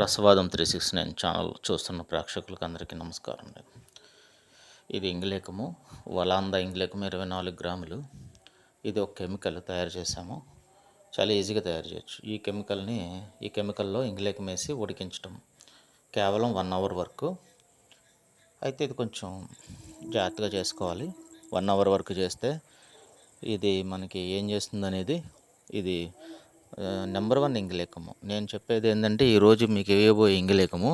రసవాదం three six nine channel చూస్తున్న ప్రేక్షకులకు అందరికీ నమస్కారం అండి. ఇది ఇంగ్లేకము వలాంద ఇంగ్లేకము ఇరవై నాలుగు గ్రాములు. ఇది ఒక కెమికల్ తయారు చేసాము చాలా ఈజీగా తయారు చేయొచ్చు. ఈ కెమికల్ని ఈ కెమికల్లో ఇంగ్లేకం వేసి ఉడికించడం కేవలం వన్ అవర్ వరకు. అయితే ఇది కొంచెం జాగ్రత్తగా చేసుకోవాలి. వన్ అవర్ వరకు చేస్తే ఇది మనకి ఏం చేస్తుంది అనేది ఇది నెంబర్ వన్ ఇంగిలేకము. నేను చెప్పేది ఏంటంటే ఈరోజు మీకు ఇవ్వబోయే ఇంగిలేకము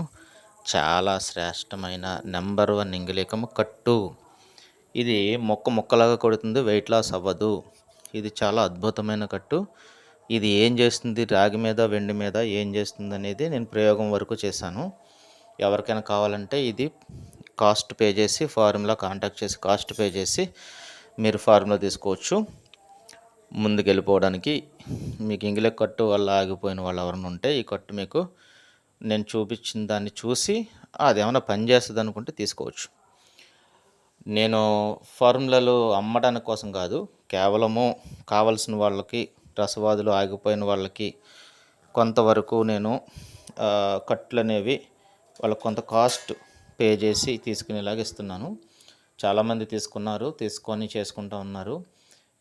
చాలా శ్రేష్టమైన నెంబర్ వన్ ఇంగిలేకము కట్టు. ఇది మొక్క మొక్కలాగా కొడుతుంది వెయిట్ లాస్ అవ్వదు. ఇది చాలా అద్భుతమైన కట్టు. ఇది ఏం చేస్తుంది రాగి మీద వెండి మీద ఏం చేస్తుంది అనేది నేను ప్రయోగం వరకు చేశాను. ఎవరికైనా కావాలంటే ఇది కాస్ట్ పే చేసి ఫార్ములా కాంటాక్ట్ చేసి కాస్ట్ పే చేసి మీరు ఫార్ములా తీసుకోవచ్చు. ముందుకు వెళ్ళిపోవడానికి మీకు ఇంగిలే కట్టు వల్ల ఆగిపోయిన వాళ్ళు ఎవరైనా ఉంటే ఈ కట్టు మీకు నేను చూపించిన దాన్ని చూసి అది ఏమైనా పని చేస్తుంది అనుకుంటే తీసుకోవచ్చు. నేను ఫార్ములాలు అమ్మడానికి కోసం కాదు కేవలము కావలసిన వాళ్ళకి రసవాదులు ఆగిపోయిన వాళ్ళకి కొంతవరకు నేను కట్లు అనేవి వాళ్ళకి కొంత కాస్ట్ పే చేసి తీసుకునేలాగా ఇస్తున్నాను. చాలామంది తీసుకున్నారు తీసుకొని చేసుకుంటూ ఉన్నారు.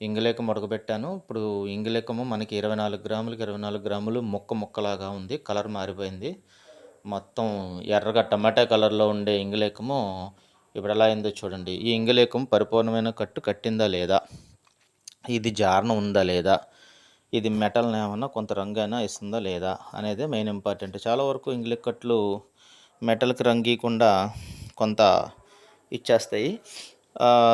ఇంగలేకం ఉడకబెట్టాను ఇప్పుడు ఇంగలేకము మనకి ఇరవై నాలుగు గ్రాములకి ఇరవై నాలుగు గ్రాములు ముక్క ముక్కలాగా ఉంది. కలర్ మారిపోయింది. మొత్తం ఎర్రగా టమాటా కలర్లో ఉండే ఇంగలేకము ఇప్పుడు ఎలా అయిందో చూడండి. ఈ ఇంగలేకం పరిపూర్ణమైన కట్టు కట్టిందా లేదా? ఇది జారణ ఉందా లేదా? ఇది మెటల్ని ఏమన్నా కొంత రంగు అయినా ఇస్తుందా లేదా అనేది మెయిన్ ఇంపార్టెంట్. చాలా వరకు ఇంగ్లీష్ కట్లు మెటల్కి రంగీయకుండా కొంత ఇచ్చేస్తాయి.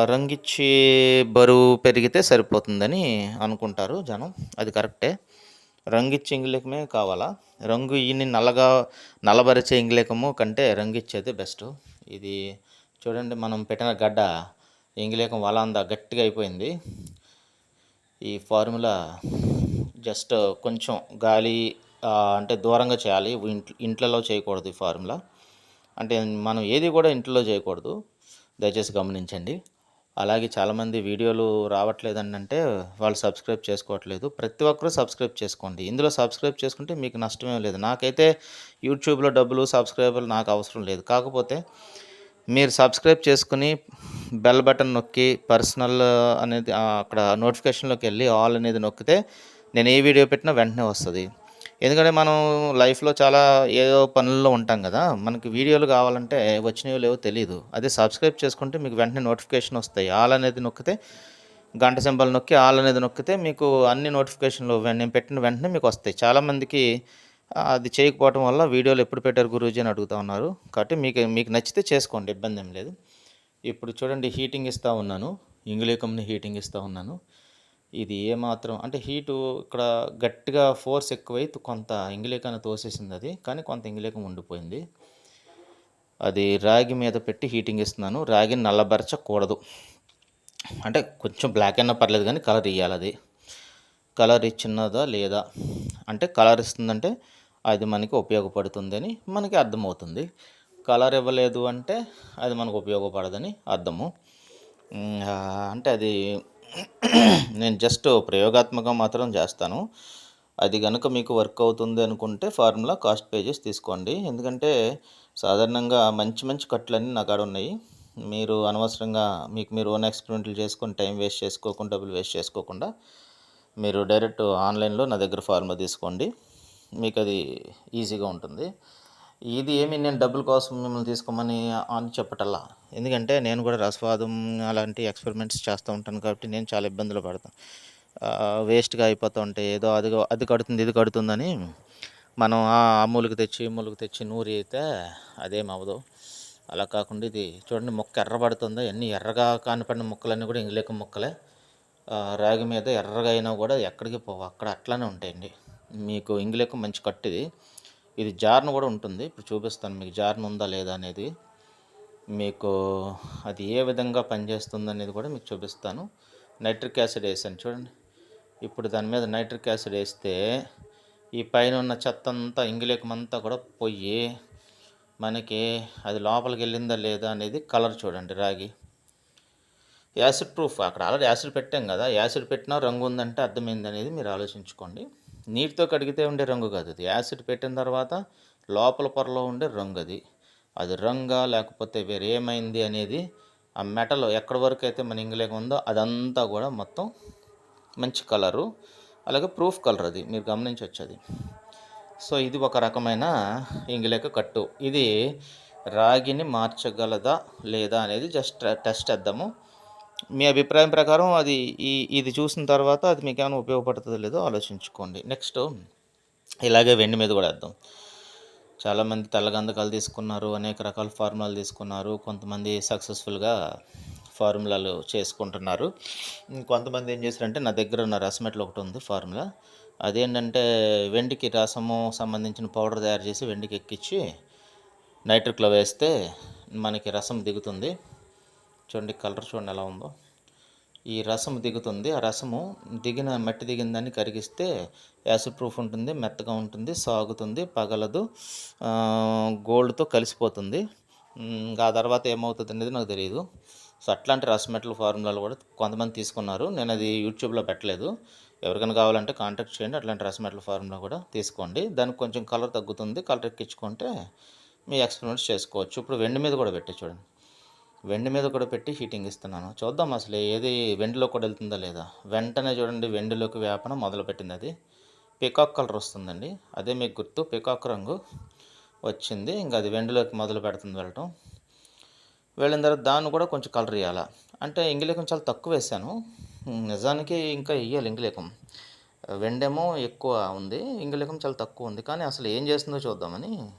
రంగిచ్చి బరువు పెరిగితే సరిపోతుందని అనుకుంటారు జనం. అది కరెక్టే. రంగిచ్చి ఇంగిలేకమే కావాలా? రంగు ఈయన్ని నల్లగా నల్లబరిచే ఇంగ్లీకము కంటే రంగిచ్చేది బెస్ట్. ఇది చూడండి మనం పెట్టిన గడ్డ ఇంగిలేకం వలాందా గట్టిగా అయిపోయింది. ఈ ఫార్ములా జస్ట్ కొంచెం గాలి అంటే దూరంగా చేయాలి. ఇంట్లో చేయకూడదు ఈ ఫార్ములా. అంటే మనం ఏది కూడా ఇంట్లో చేయకూడదు. దయచేసి గమనించండి. అలాగే చాలామంది వీడియోలు రావట్లేదని అంటే వాళ్ళు సబ్స్క్రైబ్ చేసుకోవట్లేదు. ప్రతి ఒక్కరూ సబ్స్క్రైబ్ చేసుకోండి. ఇందులో సబ్స్క్రైబ్ చేసుకుంటే మీకు నష్టమేం లేదు. నాకైతే యూట్యూబ్లో డబ్బులు సబ్స్క్రైబర్లు నాకు అవసరం లేదు. కాకపోతే మీరు సబ్స్క్రైబ్ చేసుకుని బెల్ బటన్ నొక్కి పర్సనల్ అనేది అక్కడ నోటిఫికేషన్లోకి వెళ్ళి ఆల్ అనేది నొక్కితే నేను ఏ వీడియో పెట్టినా వెంటనే వస్తుంది. ఎందుకంటే మనం లైఫ్లో చాలా ఏదో పనుల్లో ఉంటాం కదా మనకి వీడియోలు కావాలంటే వచ్చినవి లేవో తెలియదు అదే సబ్స్క్రైబ్ చేసుకుంటే మీకు వెంటనే నోటిఫికేషన్ వస్తాయి. ఆల్ అనేది నొక్కితే గంట సింబల్ నొక్కి ఆల్ అనేది నొక్కితే మీకు అన్ని నోటిఫికేషన్లు నేను పెట్టిన వెంటనే మీకు వస్తాయి. చాలామందికి అది చేయకపోవడం వల్ల వీడియోలు ఎప్పుడు పెట్టారు గురూజీ అని అడుగుతూ ఉన్నారు. కాబట్టి మీకు మీకు నచ్చితే చేసుకోండి ఇబ్బంది ఏం లేదు. ఇప్పుడు చూడండి హీటింగ్ ఇస్తూ ఉన్నాను. ఇంగులేకంని హీటింగ్ ఇస్తూ ఉన్నాను. ఇది ఏమాత్రం అంటే హీటు ఇక్కడ గట్టిగా ఫోర్స్ ఎక్కువై కొంత ఇంగిలేకాన్ని తోసేసింది అది కానీ కొంత ఇంగిలేకం ఉండిపోయింది. అది రాగి మీద పెట్టి హీటింగ్ ఇస్తున్నాను రాగిని నల్లబరచకూడదు. అంటే కొంచెం బ్లాక్ అయినా పర్లేదు కానీ కలర్ ఇవ్వాలి అది. కలర్ ఇచ్చినదా లేదా? అంటే కలర్ ఇస్తుందంటే అది మనకి ఉపయోగపడుతుందని మనకి అర్థమవుతుంది. కలర్ ఇవ్వలేదు అంటే అది మనకు ఉపయోగపడదని అర్థము. అంటే అది నేను జస్ట్ ప్రయోగాత్మకం మాత్రం చేస్తాను. అది కనుక మీకు వర్క్ అవుతుంది అనుకుంటే ఫార్ములా కాస్ట్ పేజెస్ తీసుకోండి. ఎందుకంటే సాధారణంగా మంచి మంచి కట్లన్నీ నా కాడ ఉన్నాయి. మీరు అనవసరంగా మీకు మీరు ఓన్ ఎక్స్పెరిమెంట్లు చేసుకొని టైం వేస్ట్ చేసుకోకుండా డబ్బులు వేస్ట్ చేసుకోకుండా మీరు డైరెక్ట్ ఆన్లైన్లో నా దగ్గర ఫార్ములా తీసుకోండి. మీకు అది ఈజీగా ఉంటుంది. ఇది ఏమి నేను డబ్బుల కోసం మిమ్మల్ని తీసుకోమని అని చెప్పటల్లా. ఎందుకంటే నేను కూడా రసవాదం అలాంటి ఎక్స్పెరిమెంట్స్ చేస్తూ ఉంటాను కాబట్టి నేను చాలా ఇబ్బందులు పడతాను. వేస్ట్గా అయిపోతూ ఉంటాయి ఏదో అది అది కడుతుంది ఇది కడుతుందని మనం ఆ మూలికి తెచ్చి మూలికి తెచ్చి నూరి అయితే అదేం అవ్వదు. అలా కాకుండా ఇది చూడండి మొక్క ఎర్రబడుతుంది ఎన్ని ఎర్రగా కానిపడిన మొక్కలన్నీ కూడా ఇంగ్లేక మొక్కలే. రాగి మీద ఎర్రగా అయినా కూడా ఎక్కడికి పోవు అక్కడ అట్లానే ఉంటాయండి. మీకు ఇంగ్లేక మంచి కట్టిది. ఇది జార్న్ కూడా ఉంటుంది. ఇప్పుడు చూపిస్తాను మీకు జార్న్ ఉందా లేదా అనేది. మీకు అది ఏ విధంగా పనిచేస్తుంది అనేది కూడా మీకు చూపిస్తాను. నైట్రిక్ యాసిడ్ వేసాను చూడండి. ఇప్పుడు దాని మీద నైట్రిక్ యాసిడ్ వేస్తే ఈ పైన ఉన్న చెత్త అంతా ఇంగిలేకమంతా కూడా పోయి మనకి అది లోపలికి వెళ్ళిందా లేదా అనేది కలర్ చూడండి రాగి. యాసిడ్ ప్రూఫ్ అక్కడ ఆల్రెడీ యాసిడ్ పెట్టాం కదా. యాసిడ్ పెట్టినా రంగు ఉందంటే అర్థమైంది అనేది మీరు ఆలోచించుకోండి. నీటితో కడిగితే ఉండే రంగు కాదు అది. యాసిడ్ పెట్టిన తర్వాత లోపల పొరలో ఉండే రంగు అది. అది రంగా లేకపోతే వేరే ఏమైంది అనేది ఆ మెటల్ ఎక్కడి వరకు అయితే మన ఇంగ్లేక ఉందో అదంతా కూడా మొత్తం మంచి కలరు. అలాగే ప్రూఫ్ కలర్ అది. మీరు గమనించవచ్చు అది. సో ఇది ఒక రకమైన ఇంగిలేక కట్టు. ఇది రాగిని మార్చగలదా లేదా అనేది జస్ట్ టెస్ట్ చేద్దాము. మీ అభిప్రాయం ప్రకారం అది ఈ ఇది చూసిన తర్వాత అది మీకు ఏమైనా ఉపయోగపడుతుందో లేదో ఆలోచించుకోండి. నెక్స్ట్ ఇలాగే వెండి మీద కూడా వేద్దాం. చాలామంది తెల్లగంధకాలు తీసుకున్నారు అనేక రకాల ఫార్ములాలు తీసుకున్నారు. కొంతమంది సక్సెస్ఫుల్గా ఫార్ములాలు చేసుకుంటున్నారు. కొంతమంది ఏం చేశారంటే నా దగ్గర ఉన్న రసమెట్లు ఒకటి ఉంది ఫార్ములా. అదేంటంటే వెండికి రసము సంబంధించిన పౌడర్ తయారు చేసి వెండికి ఎక్కించి నైట్రిక్లో వేస్తే మనకి రసం దిగుతుంది. చూడండి కలర్ చూడండి ఎలా ఉందో. ఈ రసం దిగుతుంది. ఆ రసము దిగిన మట్టి దిగిన దాన్ని కరిగిస్తే యాసిడ్ ప్రూఫ్ ఉంటుంది మెత్తగా ఉంటుంది సాగుతుంది పగలదు గోల్డ్తో కలిసిపోతుంది. ఇంకా ఆ తర్వాత ఏమవుతుంది అనేది నాకు తెలియదు సో అట్లాంటి రస్ మెటల్ ఫార్ములాలు కూడా కొంతమంది తీసుకున్నారు. నేను అది యూట్యూబ్లో పెట్టలేదు. ఎవరికైనా కావాలంటే కాంటాక్ట్ చేయండి. అట్లాంటి రస్ మెటల్ ఫార్ములా కూడా తీసుకోండి. దానికి కొంచెం కలర్ తగ్గుతుంది. కలర్ ఎక్కించుకుంటే మీ ఎక్స్పెరిమెంట్స్ చేసుకోవచ్చు. ఇప్పుడు వెండి మీద కూడా పెట్టే చూడండి. వెండి మీద కూడా పెట్టి హీటింగ్ ఇస్తున్నాను. చూద్దాం అసలు ఏది వెండిలో కూడా వెళ్తుందా లేదా? వెంటనే చూడండి వెండిలోకి వేపన మొదలుపెట్టింది అది. పికాక్ కలర్ వస్తుందండి. అదే మీకు గుర్తు పికాక్ రంగు వచ్చింది. ఇంకా అది వెండిలోకి మొదలు పెడుతుంది వెళ్ళటం. వెళ్ళిన తర్వాత దాన్ని కూడా కొంచెం కలర్ ఇవ్వాలి అంటే ఇంగిలేకం చాలా తక్కువ వేసాను. నిజానికి ఇంకా వేయాలి ఇంగిలేకం. వెండేమో ఎక్కువ ఉంది ఇంగిలేకం చాలా తక్కువ ఉంది. కానీ అసలు ఏం చేస్తుందో చూద్దామని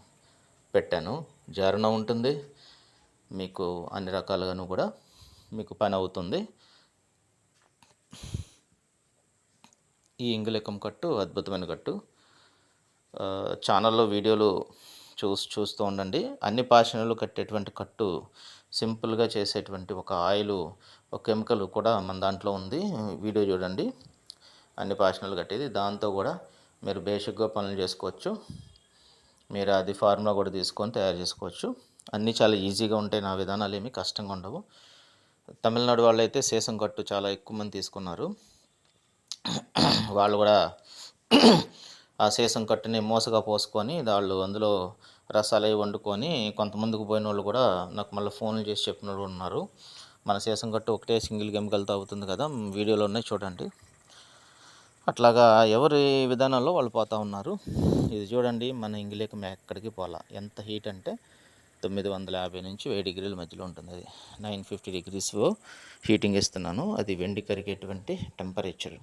పెట్టాను. జారణ ఉంటుంది. మీకు అన్ని రకాలుగాను కూడా మీకు పని అవుతుంది. ఈ ఇంగులెక్కం కట్టు అద్భుతమైన కట్టు. ఛానల్లో వీడియోలు చూసి చూస్తూ ఉండండి. అన్ని పాషణలు కట్టేటువంటి కట్టు సింపుల్గా చేసేటువంటి ఒక ఆయిల్ ఒక కెమికల్ కూడా మన దాంట్లో ఉంది. వీడియో చూడండి. అన్ని పాషణలు కట్టేది. దాంతో కూడా మీరు బేసిక్గా పనులు చేసుకోవచ్చు. మీరు అది ఫార్ములా కూడా తీసుకొని తయారు చేసుకోవచ్చు. అన్నీ చాలా ఈజీగా ఉంటాయి నా విధానాలు ఏమి కష్టంగా ఉండవు. తమిళనాడు వాళ్ళు అయితే సీసం కట్టు చాలా ఎక్కువ మంది తీసుకున్నారు. వాళ్ళు కూడా ఆ సీసం కట్టుని మోసగా పోసుకొని వాళ్ళు అందులో రసాలు అవి వండుకొని కొంతమందికి పోయిన వాళ్ళు కూడా నాకు మళ్ళీ ఫోన్లు చేసి చెప్పిన వాళ్ళు ఉన్నారు. మన సీసం కట్టు ఒకటే సింగిల్ కెమికల్తో అవుతుంది కదా వీడియోలో ఉన్నాయి చూడండి. అట్లాగా ఎవరి విధానంలో వాళ్ళు పోతూ ఉన్నారు. ఇది చూడండి మన ఇంగిలేకం ఎక్కడికి పోలా ఎంత హీట్ అంటే తొమ్మిది వందల యాభై నుంచి వెయ్యి డిగ్రీల మధ్యలో ఉంటుంది అది. నైన్ ఫిఫ్టీ డిగ్రీస్ హీటింగ్ ఇస్తున్నాను అది వెండి కరిగేటువంటి టెంపరేచర్.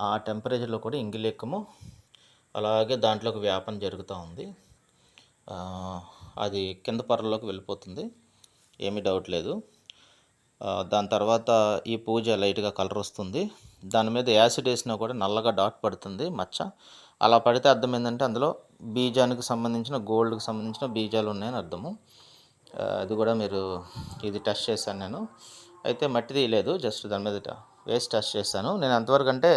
ఆ టెంపరేచర్లో కూడా ఇంగిలేకము అలాగే దాంట్లోకి వ్యాపం జరుగుతూ ఉంది. అది కింద పొరలోకి వెళ్ళిపోతుంది. ఏమీ డౌట్ లేదు. దాని తర్వాత ఈ పూజ లైట్గా కలర్ వస్తుంది. దాని మీద యాసిడ్ వేసినా కూడా నల్లగా డాట్ పడుతుంది మచ్చ. అలా పడితే అర్థం ఏంటంటే అందులో బీజానికి సంబంధించిన గోల్డ్కి సంబంధించిన బీజాలు ఉన్నాయని అర్థము. అది కూడా మీరు ఇది టెస్ట్ చేశాను నేను. అయితే మట్టి తీయలేదు జస్ట్ దాని మీద వేసి టెస్ట్ చేశాను. నేను అంతవరకు అంటే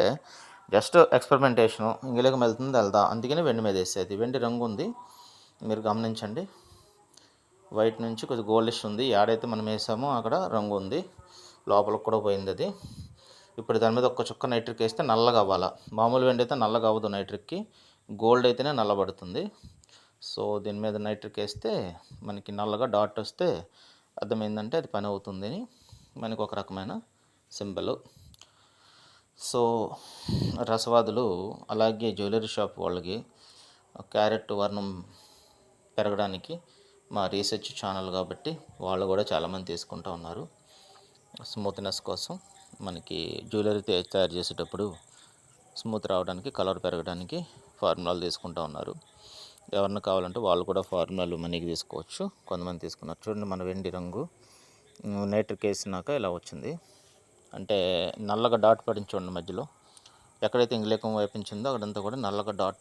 జస్ట్ ఎక్స్పెరిమెంటేషను ఇంగిలేకి వెళ్తుంది వెళ్దా అందుకని వెండి మీద వేసేది. వెండి రంగు ఉంది మీరు గమనించండి. వైట్ నుంచి కొద్దిగా గోల్డిష్ ఉంది ఏడైతే మనం వేసామో అక్కడ రంగు ఉంది లోపలికి కూడా పోయింది అది. ఇప్పుడు దాని మీద ఒక్క చుక్క నైట్రిక్ వేస్తే నల్లగా అవ్వాలా? మామూలు వెండి అయితే నల్లగా అవ్వదు నైట్రిక్కి. గోల్డ్ అయితేనే నల్లబడుతుంది సో దీని మీద నైట్రిక్ వేస్తే మనకి నల్లగా డాట్ వస్తే అర్థమైందంటే అది పని అవుతుంది అని మనకు ఒక రకమైన సింబల్. సో రసవాదులు అలాగే జ్యువెలరీ షాప్ వాళ్ళకి క్యారెట్ వర్ణం పెరగడానికి మా రీసెర్చ్ ఛానల్ కాబట్టి వాళ్ళు కూడా చాలామంది తీసుకుంటూ ఉన్నారు. స్మూత్నెస్ కోసం. మనకి జ్యువెలరీ తయారు చేసేటప్పుడు స్మూత్ రావడానికి కలర్ పెరగడానికి ఫార్ములాలు తీసుకుంటూ ఉన్నారు. ఎవరన్నా కావాలంటే వాళ్ళు కూడా ఫార్ములాలు మనీకి తీసుకోవచ్చు. కొంతమంది తీసుకున్నారు. చూడండి మన వెండి రంగు. నైట్రిక్ వేసినాక ఇలా వచ్చింది. అంటే నల్లగా డాట్ పడించండి మధ్యలో. ఎక్కడైతే ఇంగ్లేకం వేపించిందో అక్కడంతా కూడా నల్లగా డాట్ డాట్